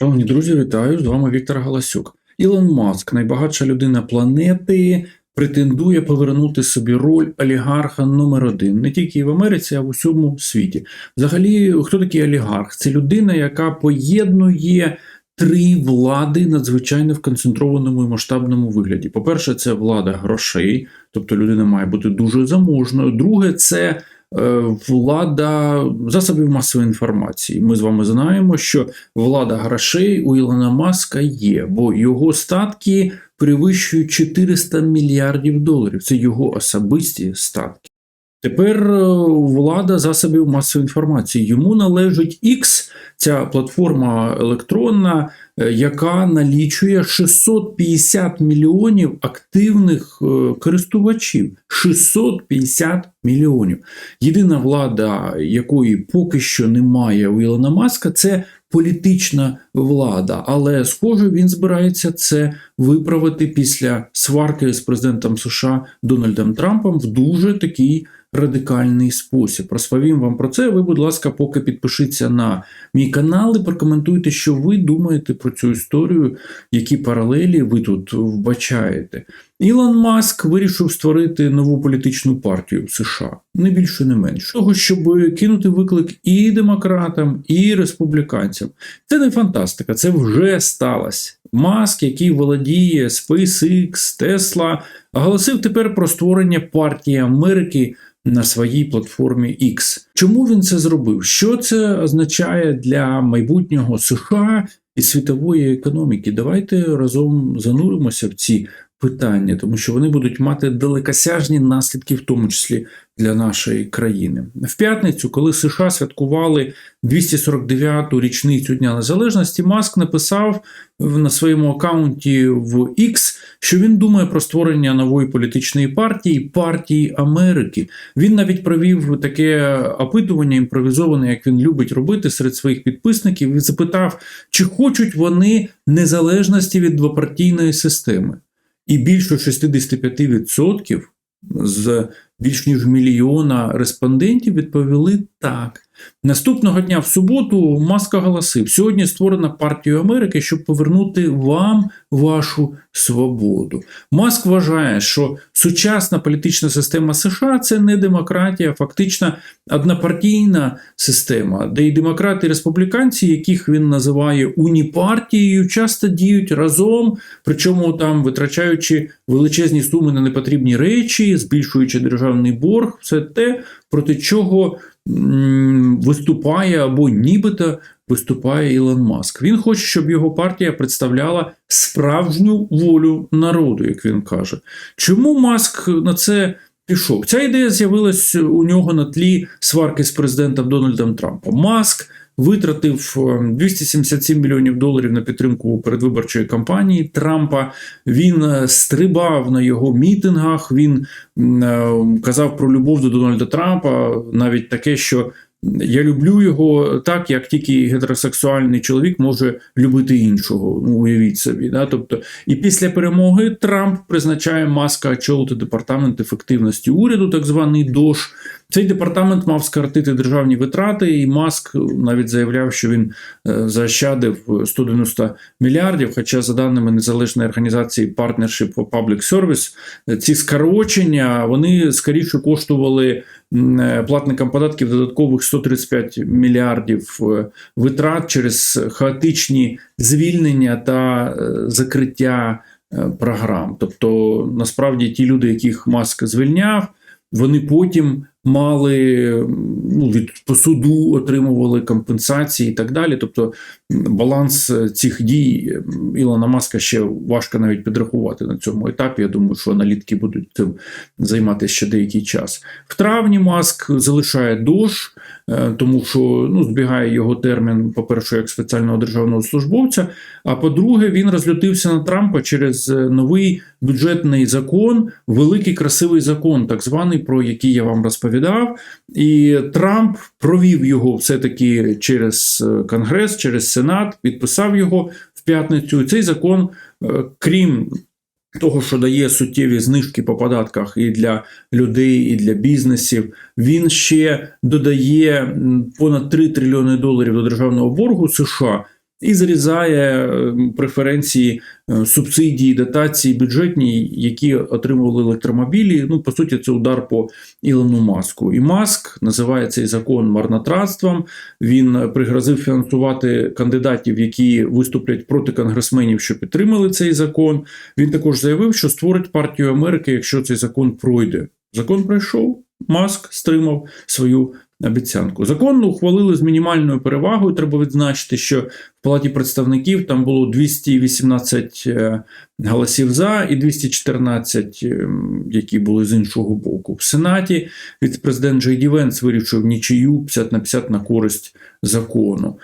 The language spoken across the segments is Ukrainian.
Шановні друзі, вітаю! З вами Віктор Галасюк. Ілон Маск, найбагатша людина планети, претендує повернути собі роль олігарха номер один не тільки в Америці, а в усьому світі. Взагалі, хто такий олігарх? Це людина, яка поєднує три влади надзвичайно в концентрованому і масштабному вигляді. По-перше, це влада грошей, тобто людина має бути дуже заможною. Друге, це влада засобів масової інформації. Ми з вами знаємо, що влада грошей у Ілона Маска є, бо його статки перевищують 400 мільярдів доларів. Це його особисті статки. Тепер е, влада засобів масової інформації. Йому належить X, ця платформа електронна, е, яка налічує 650 мільйонів активних е, користувачів. 650 мільйонів. Єдина влада, якої поки що немає у Ілона Маска, це політична влада. Але, схоже, він збирається це виправити після сварки з президентом США Дональдом Трампом в дуже такий радикальний спосіб. Розповім вам про це. Ви, будь ласка, поки підпишіться на мій канал і прокоментуйте, що ви думаєте про цю історію, які паралелі ви тут вбачаєте. Ілон Маск вирішив створити нову політичну партію в США, не більше, не менше, того, щоб кинути виклик і демократам, і республіканцям. Це не фантастика, це вже сталося. Маск, який володіє SpaceX, Tesla, оголосив тепер про створення партії Америки на своїй платформі X. Чому він це зробив? Що це означає для майбутнього США і світової економіки? Давайте разом зануримося в ці питання, тому що вони будуть мати далекосяжні наслідки, в тому числі для нашої країни. В п'ятницю, коли США святкували 249-ту річницю Дня Незалежності, Маск написав на своєму аккаунті в X, що він думає про створення нової політичної партії партії Америки. Він навіть провів таке опитування імпровізоване, як він любить робити серед своїх підписників, і запитав, чи хочуть вони незалежності від двопартійної системи. І більше 65% з більш ніж мільйона респондентів відповіли так. Наступного дня в суботу Маск оголосив, сьогодні створена партія Америки, щоб повернути вам вашу свободу. Маск вважає, що сучасна політична система США це не демократія, а фактично однопартійна система, де і демократи, і республіканці, яких він називає уніпартією, часто діють разом, причому там витрачаючи величезні суми на непотрібні речі, збільшуючи державний борг, все те, проти чого виступає або нібито виступає Ілон Маск. Він хоче, щоб його партія представляла справжню волю народу, як він каже. Чому Маск на це пішов? Ця ідея з'явилась у нього на тлі сварки з президентом Дональдом Трампом. Маск. Витратив 277 мільйонів доларів на підтримку передвиборчої кампанії Трампа. Він е, стрибав на його мітингах. Він е, казав про любов до Дональда Трампа, навіть таке, що я люблю його так, як тільки гетеросексуальний чоловік може любити іншого. Ну, уявіть собі. Да? Тобто, і після перемоги Трамп призначає маска очолити департамент ефективності уряду, так званий ДОЖ. Цей департамент мав скоротити державні витрати, і Маск навіть заявляв, що він е, заощадив 190 мільярдів. Хоча, за даними незалежної організації Partnership for Public Service, ці скорочення вони скоріше коштували е, платникам податків додаткових 135 мільярдів е, витрат через хаотичні звільнення та закриття програм. Тобто, насправді, ті люди, яких Маск звільняв, вони потім мали ну, від суду отримували компенсації і так далі. Тобто баланс цих дій Ілона Маска ще важко навіть підрахувати на цьому етапі. Я думаю, що аналітики будуть цим займатися ще деякий час. В травні Маск залишає дощ, е, тому що ну, збігає його термін, по-перше, як спеціального державного службовця. А по-друге, він розлютився на Трампа через новий бюджетний закон, великий красивий закон, так званий, про який я вам розповідав. І Трамп провів його все-таки через Конгрес, через Сенат, підписав його в п'ятницю. І цей закон, е, крім того, що дає суттєві знижки по податках і для людей, і для бізнесів, він ще додає понад 3 трильйони доларів до державного боргу США і зрізає е, преференції е, субсидії, дотації бюджетні, які отримували електромобілі. Ну, по суті, це удар по Ілону Маску. І Маск називає цей закон марнотратством. Він пригрозив фінансувати кандидатів, які виступлять проти конгресменів, що підтримали цей закон. Він також заявив, що створить партію Америки, якщо цей закон пройде. Закон пройшов. Маск стримав свою обіцянку. Закон ухвалили з мінімальною перевагою. Треба відзначити, що в палаті представників там було 218 е, голосів за і 214, е, які були з іншого боку. В Сенаті віцпрезидент Джей Ді Венс вирішив нічию 50 на 50 на користь закону.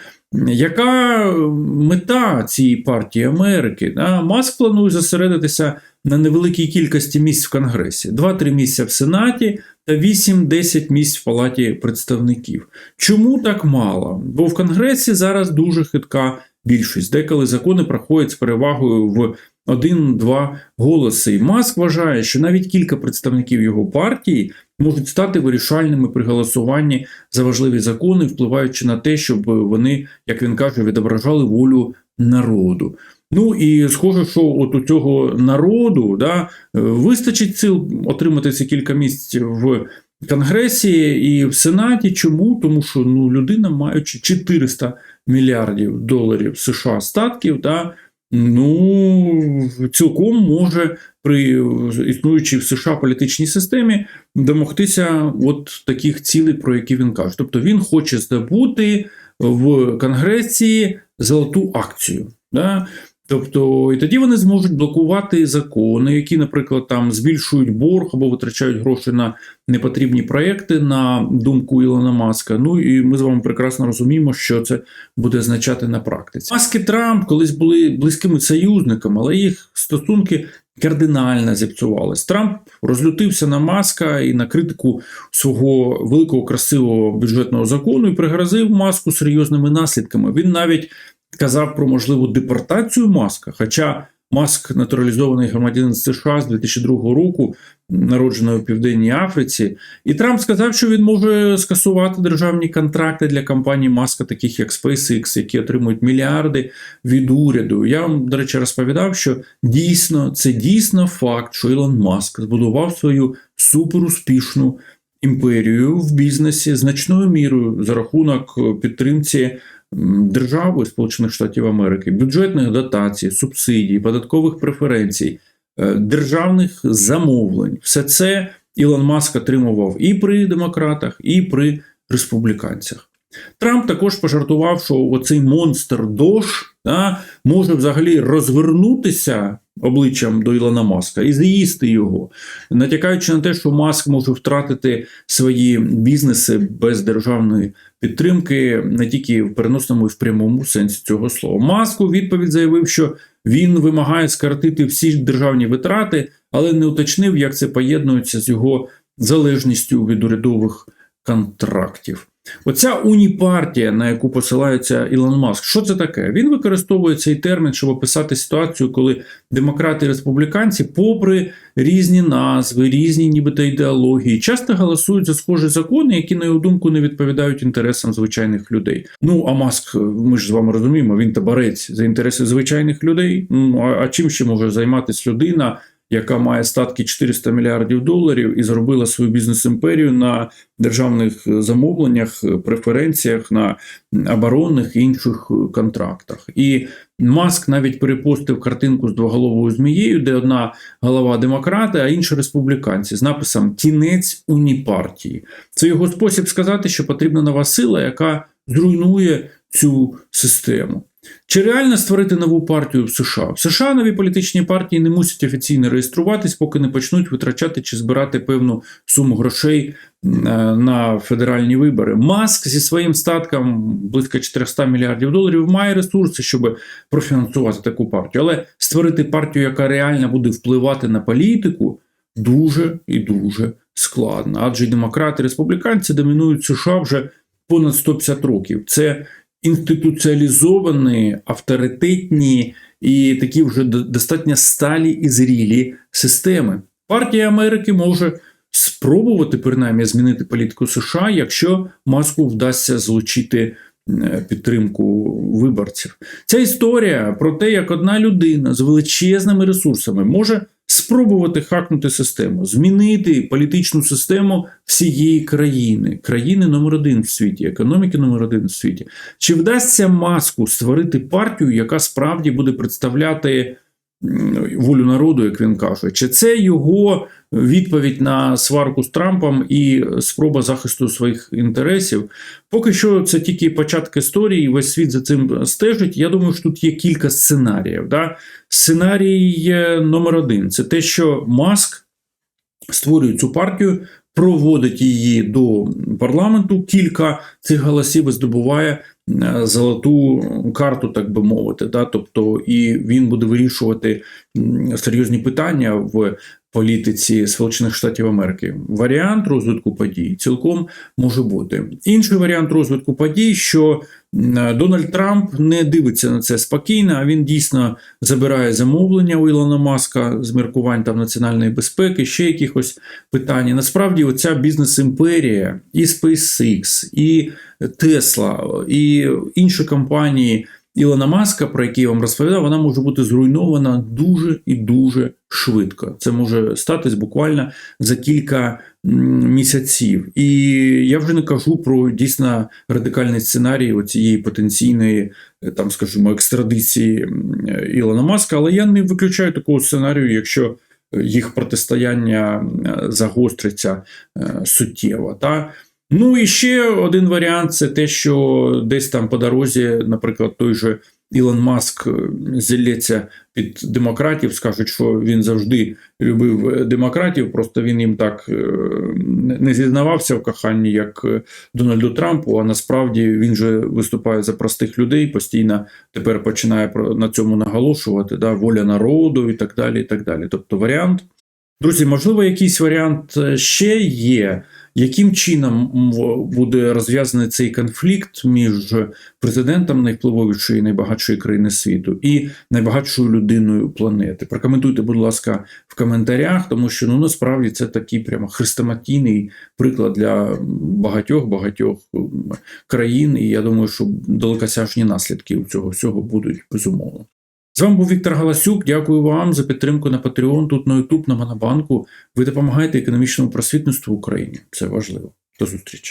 Яка мета цієї партії Америки? Маск планує зосередитися на невеликій кількості місць в Конгресі: 2-3 місця в Сенаті та 8-10 місць в Палаті представників. Чому так мало? Бо в Конгресі зараз дуже хитка більшість, деколи закони проходять з перевагою в один-два голоси. І Маск вважає, що навіть кілька представників його партії можуть стати вирішальними при голосуванні за важливі закони, впливаючи на те, щоб вони, як він каже, відображали волю народу. Ну і схоже, що от у цього народу да, вистачить сил отримати ці кілька місць в Конгресі і в Сенаті. Чому? Тому що ну, людина, маючи 400 мільярдів доларів США статків, да, ну цілком може при існуючій в США політичній системі домогтися от таких цілей, про які він каже. Тобто він хоче здобути в Конгресі золоту акцію. Да? Тобто, і тоді вони зможуть блокувати закони, які, наприклад, там збільшують борг або витрачають гроші на непотрібні проекти, на думку Ілона Маска. Ну і ми з вами прекрасно розуміємо, що це буде означати на практиці. Маск і Трамп колись були близькими союзниками, але їх стосунки кардинально зіпсувались. Трамп розлютився на маска і на критику свого великого красивого бюджетного закону і пригрозив маску серйозними наслідками. Він навіть казав про можливу депортацію маска. Хоча маск натуралізований громадянин США з 2002 року, народжений у Південній Африці, і Трамп сказав, що він може скасувати державні контракти для компаній маска, таких як SpaceX, які отримують мільярди від уряду. Я вам, до речі, розповідав, що дійсно це дійсно факт, що Ілон Маск збудував свою суперуспішну імперію в бізнесі значною мірою за рахунок підтримці держави Сполучених Штатів Америки, бюджетних дотацій, субсидій, податкових преференцій, е, державних замовлень, все це Ілон Маск отримував і при демократах, і при республіканцях. Трамп також пожартував, що оцей монстр Дош да, може взагалі розвернутися обличчям до Ілона Маска і з'їсти його, натякаючи на те, що Маск може втратити свої бізнеси без державної підтримки, не тільки в переносному і в прямому сенсі цього слова. Маск у відповідь заявив, що він вимагає скоротити всі державні витрати, але не уточнив, як це поєднується з його залежністю від урядових контрактів. Оця уніпартія, на яку посилається Ілон Маск, що це таке? Він використовує цей термін, щоб описати ситуацію, коли демократи і республіканці, попри різні назви, різні нібито ідеології, часто голосують за схожі закони, які, на його думку, не відповідають інтересам звичайних людей. Ну а Маск, ми ж з вами розуміємо, він та борець за інтереси звичайних людей. Ну а чим ще може займатися людина? Яка має статки 400 мільярдів доларів і зробила свою бізнес-імперію на державних замовленнях, преференціях, на оборонних і інших контрактах. І Маск навіть перепостив картинку з двоголовою змією, де одна голова демократи, а інша республіканці, з написом Тінець уніпартії. Це його спосіб сказати, що потрібна нова сила, яка зруйнує цю систему. Чи реально створити нову партію в США? В США нові політичні партії не мусять офіційно реєструватись, поки не почнуть витрачати чи збирати певну суму грошей е, на федеральні вибори. Маск зі своїм статком близько 400 мільярдів доларів має ресурси, щоб профінансувати таку партію. Але створити партію, яка реально буде впливати на політику, дуже і дуже складно. Адже демократи і республіканці домінують США вже понад 150 років. Це інституціалізовані, авторитетні і такі вже достатньо сталі і зрілі системи. Партія Америки може спробувати принаймні змінити політику США, якщо маску вдасться злучити е, підтримку виборців. Ця історія про те, як одна людина з величезними ресурсами може спробувати хакнути систему, змінити політичну систему всієї країни, країни номер один в світі, економіки номер один в світі. Чи вдасться маску створити партію, яка справді буде представляти волю народу, як він каже? Чи це його відповідь на сварку з Трампом і спроба захисту своїх інтересів? Поки що це тільки початок історії, весь світ за цим стежить. Я думаю, що тут є кілька сценаріїв. Да? Сценарій е, номер один це те, що Маск створює цю партію, проводить її до парламенту. Кілька цих голосів здобуває е, золоту карту, так би мовити. Да? Тобто, і він буде вирішувати серйозні питання в політиці Сполучених Штатів Америки. Варіант розвитку подій цілком може бути. Інший варіант розвитку подій, що Дональд Трамп не дивиться на це спокійно, а він дійсно забирає замовлення у Ілона Маска з міркувань там національної безпеки, ще якихось питань. Насправді, оця бізнес-імперія, і SpaceX, і Tesla, і інші компанії Ілона Маска, про які я вам розповідав, вона може бути зруйнована дуже і дуже швидко. Це може статись буквально за кілька місяців. І я вже не кажу про дійсно радикальний сценарій цієї потенційної, е, там, скажімо, екстрадиції Ілона Маска, але я не виключаю такого сценарію, якщо їх протистояння е, загостриться е, суттєво. Та? Ну і ще один варіант це те, що десь там по дорозі, наприклад, той же Ілон Маск е, зілється під демократів, скажуть, що він завжди любив демократів, просто він їм так е, не зізнавався в коханні, як е, Дональду Трампу. А насправді він же виступає за простих людей, постійно тепер починає на цьому наголошувати, да, воля народу і так далі. і так далі. Тобто варіант. Друзі, можливо, якийсь варіант е, ще є. Яким чином буде розв'язаний цей конфлікт між президентом найвпливовішої і найбагатшої країни світу і найбагатшою людиною планети? Прокоментуйте, будь ласка, в коментарях, тому що ну насправді це такий прямо хрестоматійний приклад для багатьох багатьох країн. І я думаю, що далекосяжні наслідки у цього всього будуть безумовно. З вами був Віктор Галасюк. Дякую вам за підтримку на Patreon, тут на YouTube, на Монобанку. Ви допомагаєте економічному просвітництву в Україні. Це важливо. До зустрічі.